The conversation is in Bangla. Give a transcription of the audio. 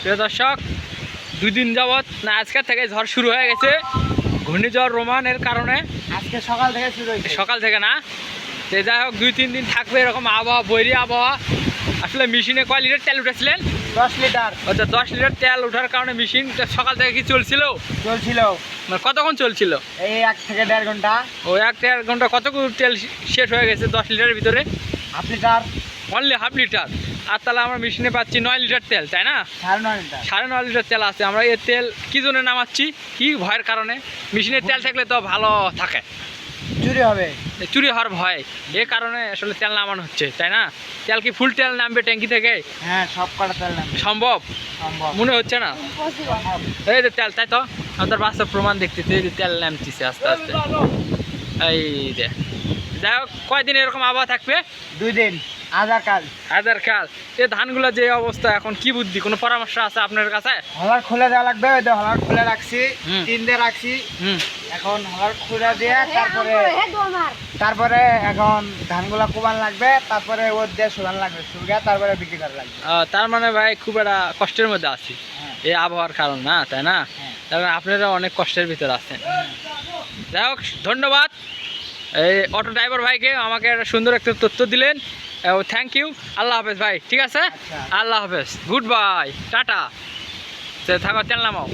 প্রিয় দর্শক দুই দিন যাবৎ না আজকের থেকে ঝড় শুরু হয়ে গেছে। ঘূর্ণিঝড় রোমানের কারণে। আজকে সকাল থেকে শুরু হয়েছে। সকাল থেকে না? তো যাই হোক দুই তিন দিন থাকবে এরকম আবহাওয়া বৈরী আবহাওয়া। আসলে মেশিনে কয় লিটার তেল উঠেছিলেন? দশ লিটার। আচ্ছা দশ লিটার তেল ওঠার কারণে মেশিন সকাল থেকে কি চলছিল? চলছিল। মানে কতক্ষণ চলছিল? এই এক থেকে দেড় ঘণ্টা। ও এক দেড় ঘণ্টা কতক্ষণ তেল শেষ হয়ে গেছে দশ লিটারের ভিতরে? Half litre. Only half litre আর তাহলে আমরা মেশিনে পাচ্ছি নয় লিটার তেল তাই না? সাড়ে নয় লিটার। তেল আছে। আমরা এই তেল কি জন্য নামাচ্ছি? কি ভয়ের কারণে? মেশিনের তেল থাকলে তো ভালো থাকে। চুরি হবে। চুরি হওয়ার ভয়। এ কারণে আসলে তেল নামানো হচ্ছে তাই না? তেল কি ফুল তেল নামবে ট্যাঙ্কি থেকে? হ্যাঁ সব কটা তেল নামবে। সম্ভব? মনে হচ্ছে না? এই যে তেল তাই তো? আমাদের বাস্তব প্রমাণ দেখতেছি এই যে তেল নামতেছে আস্তে আস্তে। এই যে। যাই হোক কয়দিন এরকম আবহাওয়া থাকবে? দুই দিন আধার কার্ড আধার কাল। এই ধানগুলো যে অবস্থা এখন কি বুদ্ধি? কোনো পরামর্শ আছে আপনার কাছে? হলার খুলে দেওয়া লাগবে ওই তো হলার খুলে রাখছি হুম। তিন দিয়ে রাখছি এখন হলার খুলে দিয়ে তারপরে তারপরে এখন ধানগুলা কোবান লাগবে তারপরে ওর দিয়ে সুগান লাগবে সুগা তারপরে বিক্রি করা লাগবে। তার মানে ভাই খুব একটা কষ্টের মধ্যে আছি। হ্যাঁ। এই আবহাওয়ার কারণ না তাই না? হ্যাঁ। তার মানে আপনারা অনেক কষ্টের ভিতরে আছেন। যাই হোক ধন্যবাদ। এই অটো ড্রাইভার ভাইকে আমাকে একটা সুন্দর একটা তথ্য দিলেন। থ্যাংক ইউ আল্লাহ হাফেজ ভাই ঠিক আছে? আচ্ছা। আল্লাহ হাফেজ। গুড বাই টাটা থাকো তেল নামাও।